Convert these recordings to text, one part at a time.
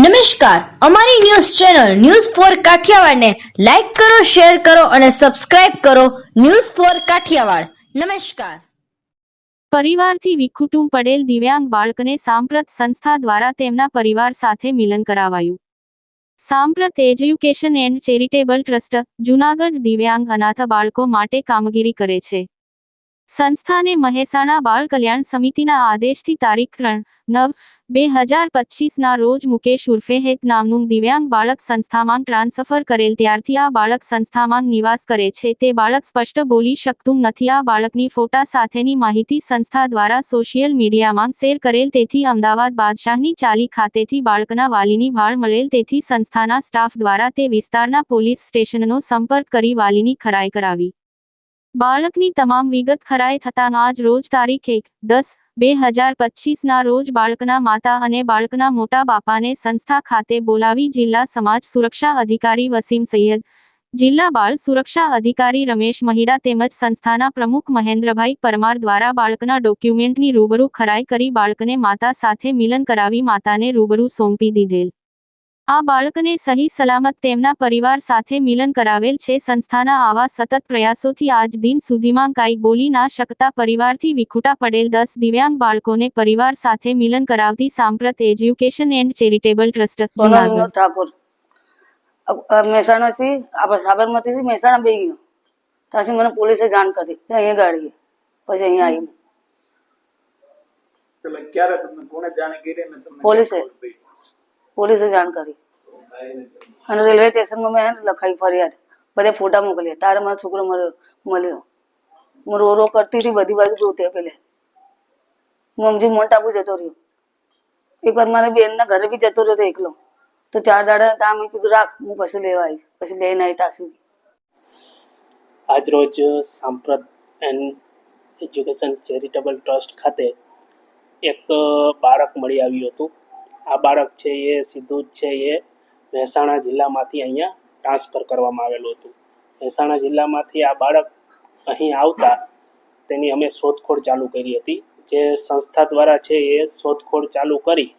નમસ્કાર. અમારી news channel news for કાઠિયાવાડને લાઈક કરો, શેર કરો અને સબસ્ક્રાઇબ કરો ન્યૂઝ ફોર કાઠિયાવાડ. નમસ્કાર. પરિવારથી વિખુટું પડેલ દિવ્યાંગ બાળકને સાંપ્રત સંસ્થા દ્વારા તેમના પરિવાર સાથે મિલન કરાવાયું. Samprat education and charitable trust Junagadh દિવ્યાંગ અનાથ બાળકો માટે કામગીરી કરે છે. સંસ્થાને મહેસાણા બાળ કલ્યાણ સમિતિના આદેશથી તારીખ ત્રણ નવ બે હજાર પચીસના રોજ મુકેશ ઉર્ફે હેત નામનું દિવ્યાંગ બાળક સંસ્થામાં ટ્રાન્સફર કરેલ ત્યારથી આ બાળક સંસ્થામાં નિવાસ કરે છે. તે બાળક સ્પષ્ટ બોલી શકતું નથી. આ બાળકની ફોટા સાથેની માહિતી સંસ્થા દ્વારા સોશિયલ મીડિયામાં શેર કરેલ તેથી અમદાવાદ બાદશાહની ચાલી ખાતેથી બાળકના વાલીની ભાળ મળેલ તેથી સંસ્થાના સ્ટાફ દ્વારા તે વિસ્તારના પોલીસ સ્ટેશનનો સંપર્ક કરી વાલીની ખરાઈ કરાવી. બાળકની તમામ વિગત ખરાઈ થતાં આજ રોજ તારીખ એક, દસ, બે હજાર પચીસના રોજ બાળકના માતા અને બાળકના મોટા બાપાને સંસ્થા ખાતે બોલાવી જિલ્લા સમાજ સુરક્ષા અધિકારી વસીમ સૈયદ, જિલ્લા બાળ સુરક્ષા અધિકારી રમેશ મહિડા તેમજ સંસ્થાના પ્રમુખ મહેન્દ્રભાઈ પરમાર દ્વારા બાળકના ડોક્યુમેન્ટની રૂબરૂ ખરાઈ કરી બાળકને માતા સાથે મિલન કરાવી માતાને રૂબરૂ સોંપી દીધેલ. આ બાળકને સહી સલામત તેમના પરિવાર સાથે મિલન કરાવેલ છે. સંસ્થાના આવા સતત પ્રયાસોથી આજ દિન સુધીમાં કાંઈ બોલી ના શકતા પરિવારથી વિખૂટા પડેલ દસ દિવ્યાંગ બાળકોને પરિવાર સાથે મિલન કરાવતી Samprat education and charitable trust Junagadh. Thakor. Mehsana થી આપણે સાબરમતી થી મહેસાણા બે ગયો. ત્યાંથી મને પોલીસે જાણ કરી. અહીંયા ગાડી પછી અહીંયા આવી તમે ક્યારે તમને કોણે જાણ કરી ને તમને પોલીસે. પોલીસે જાણ કરી. અને રેલવે સ્ટેશનમાં મેં લખાવી ફરિયાદ. બધે ફોટા મોકલ્યા તારે મારો છોકરો મળ્યો મળ્યો. હું રો રો કરતી હતી બધી બાજુ જોતી પેલે. હું સમજી આબુ જતો રહ્યો. એક વાર મારા બેનના ઘરે બી જતો રહ્યો એકલો. તો ચાર દાડા ત્યાં મેં કીધું, રાખ, હું પછી લેવા આવી પછી લઈને આવી તાસી આજરોજ સાંપ્રત એન્ડ એજ્યુકેશન ચેરિટેબલ ટ્રસ્ટ ખાતે એક બાળક મળી આવ્યું હતું. આ બાળક છે એ સીધું જ છે એ મહેસાણા જિલ્લામાંથી અહીંયા ટ્રાન્સફર કરવામાં આવેલું હતું. મહેસાણા જિલ્લામાંથી આ બાળક અહીં આવતા તેની અમે શોધખોળ ચાલુ કરી હતી. જે સંસ્થા દ્વારા છે એ શોધખોળ ચાલુ કરી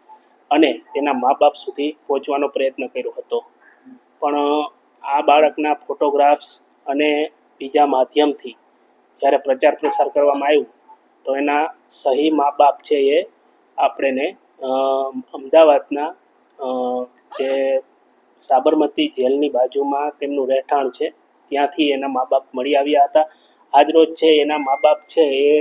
અને તેના મા બાપ સુધી પહોંચવાનો પ્રયત્ન કર્યો હતો. પણ આ બાળકના ફોટોગ્રાફ્સ અને બીજા માધ્યમથી જ્યારે પ્રચાર પ્રસાર કરવામાં આવ્યું, તો એના સહી મા બાપ છે એ આપણને અમદાવાદના જે સાબરમતી જેલની બાજુમાં તેમનું રહેઠાણ છે, ત્યાંથી એના મા બાપ મળી આવ્યા હતા. આજરોજ છે એના મા બાપ છે એ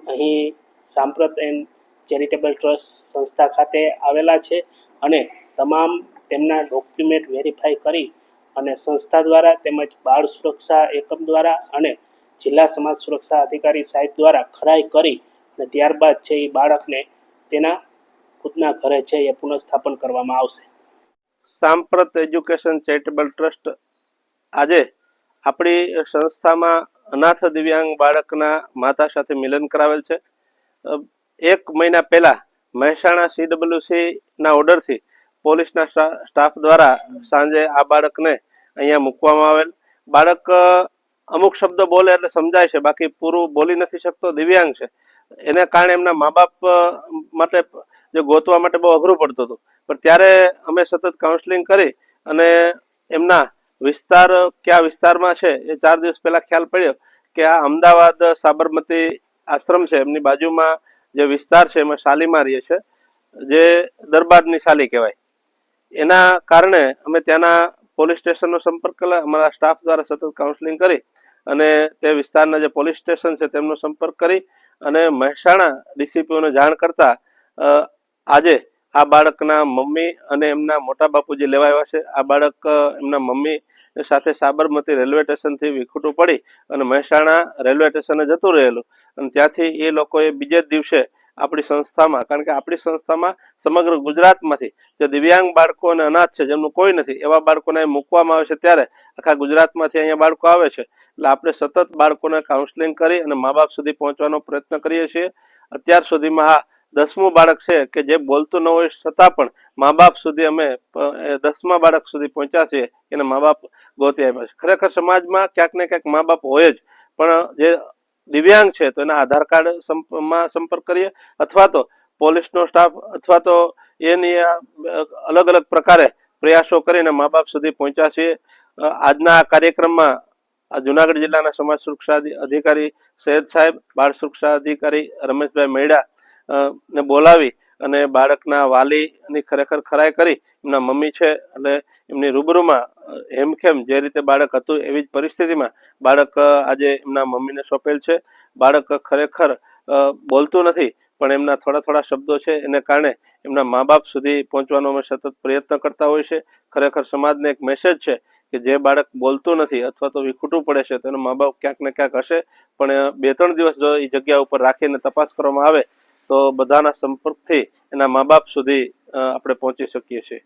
અહીં સાંપ્રત એન્ડ ચેરિટેબલ ટ્રસ્ટ સંસ્થા ખાતે આવેલા છે અને તમામ તેમના ડોક્યુમેન્ટ વેરીફાઈ કરી અને સંસ્થા દ્વારા તેમજ બાળ સુરક્ષા એકમ દ્વારા અને જિલ્લા સમાજ સુરક્ષા અધિકારી સાહેબ દ્વારા ખરાઈ કરી અને ત્યારબાદ છે એ બાળકને તેના ખુદના ઘરે છે એ પુનઃસ્થાપન કરવામાં આવશે. સાંપ્રત એજ્યુકેશન ચેરિટેબલ ટ્રસ્ટ આજે આપણી સંસ્થામાં અનાથ દિવ્યાંગ બાળકના માતા સાથે મિલન કરાવેલ છે. એક મહિના પહેલા મહેસાણા સીડબ્લ્યુસી ના ઓર્ડરથી પોલીસના સ્ટાફ દ્વારા સાંજે આ બાળકને અહીંયા મૂકવામાં આવેલ. બાળક અમુક શબ્દો બોલે એટલે સમજાય છે, બાકી પૂરું બોલી નથી શકતો, દિવ્યાંગ છે. એને કારણે એમના મા બાપ માટે જે ગોતવા માટે બહુ અઘરું પડતું હતું. પણ ત્યારે અમે સતત કાઉન્સેલિંગ કરી અને એમના વિસ્તાર, કયા વિસ્તારમાં છે એ ચાર દિવસ પહેલા ખ્યાલ પડ્યો કે આ અમદાવાદ સાબરમતી આશ્રમ છે. એમની બાજુમાં જે વિસ્તાર છે એમાં શાલીમારીએ છે, જે દરબારની શાલી કહેવાય. એના કારણે અમે ત્યાંના પોલીસ સ્ટેશનનો સંપર્ક કર્યો, અમારા સ્ટાફ દ્વારા સતત કાઉન્સેલિંગ કરી અને તે વિસ્તારના જે પોલીસ સ્ટેશન છે તેમનો સંપર્ક કરી અને મહેસાણા ડીસીપીઓને જાણ કરતા આજે આ બાળકના મમ્મી અને એમના મોટા બાપુજી લેવા આવ્યા છે. આ બાળક એમના મમ્મી સાથે સાબરમતી રેલવે સ્ટેશનથી વિખૂટું પડી અને મહેસાણા રેલવે સ્ટેશને જતું રહેલું. અને ત્યાંથી એ લોકોએ બીજે જ દિવસે આપણી સંસ્થામાં, કારણ કે આપણી સંસ્થામાં સમગ્ર ગુજરાતમાંથી જે દિવ્યાંગ બાળકો અને અનાથ છે, જેમનું કોઈ નથી, એવા બાળકોને મૂકવામાં આવે છે ત્યારે આખા ગુજરાતમાંથી અહીંયા બાળકો આવે છે. એટલે આપણે સતત બાળકોને કાઉન્સેલિંગ કરી અને મા બાપ સુધી પહોંચવાનો પ્રયત્ન કરીએ છીએ. અત્યાર સુધીમાં આ દસમું બાળક છે કે જે બોલતું ન હોય છતાં પણ મા બાપ સુધી અમે દસમા બાળક સુધી પહોંચ્યા છીએ, એને મા બાપ ગોતી આપ્યા છે. ખરેખર સમાજમાં ક્યાંક ને ક્યાંક મા બાપ હોય જ, પણ જે દિવ્યાંગ છે તો એના આધાર કાર્ડમાં સંપર્ક કરીએ, અથવા તો પોલીસનો સ્ટાફ, અથવા તો એની અલગ અલગ પ્રકારે પ્રયાસો કરીને મા બાપ સુધી પહોંચ્યા છીએ. આજના આ કાર્યક્રમમાં આ જુનાગઢ જિલ્લાના સમાજ સુરક્ષા અધિકારી સૈયદ સાહેબ, બાળ સુરક્ષા અધિકારી રમેશભાઈ મૈડા ને બોલાવી અને બાળકના વાલીની ખરેખર ખરાઈ કરી. એમના મમ્મી છે અને એમની રૂબરૂમાં હેમખેમ જે રીતે બાળક હતું એવી જ પરિસ્થિતિમાં બાળક આજે એમના મમ્મીને સોંપેલ છે. બાળક ખરેખર બોલતું નથી, પણ એમના થોડા થોડા શબ્દો છે. એને કારણે એમના મા બાપ સુધી પહોંચવાનો અમે સતત પ્રયત્ન કરતા હોય છે. ખરેખર સમાજને એક મેસેજ છે કે જે બાળક બોલતું નથી અથવા તો વિખૂટું પડે છે તો મા બાપ ક્યાંક ને ક્યાંક હશે. પણ બે ત્રણ દિવસ જો એ જગ્યા ઉપર રાખીને તપાસ કરવામાં આવે તો બધાના સંપર્કથી એના મા બાપ સુધી આપણે પહોંચી શકીએ છીએ.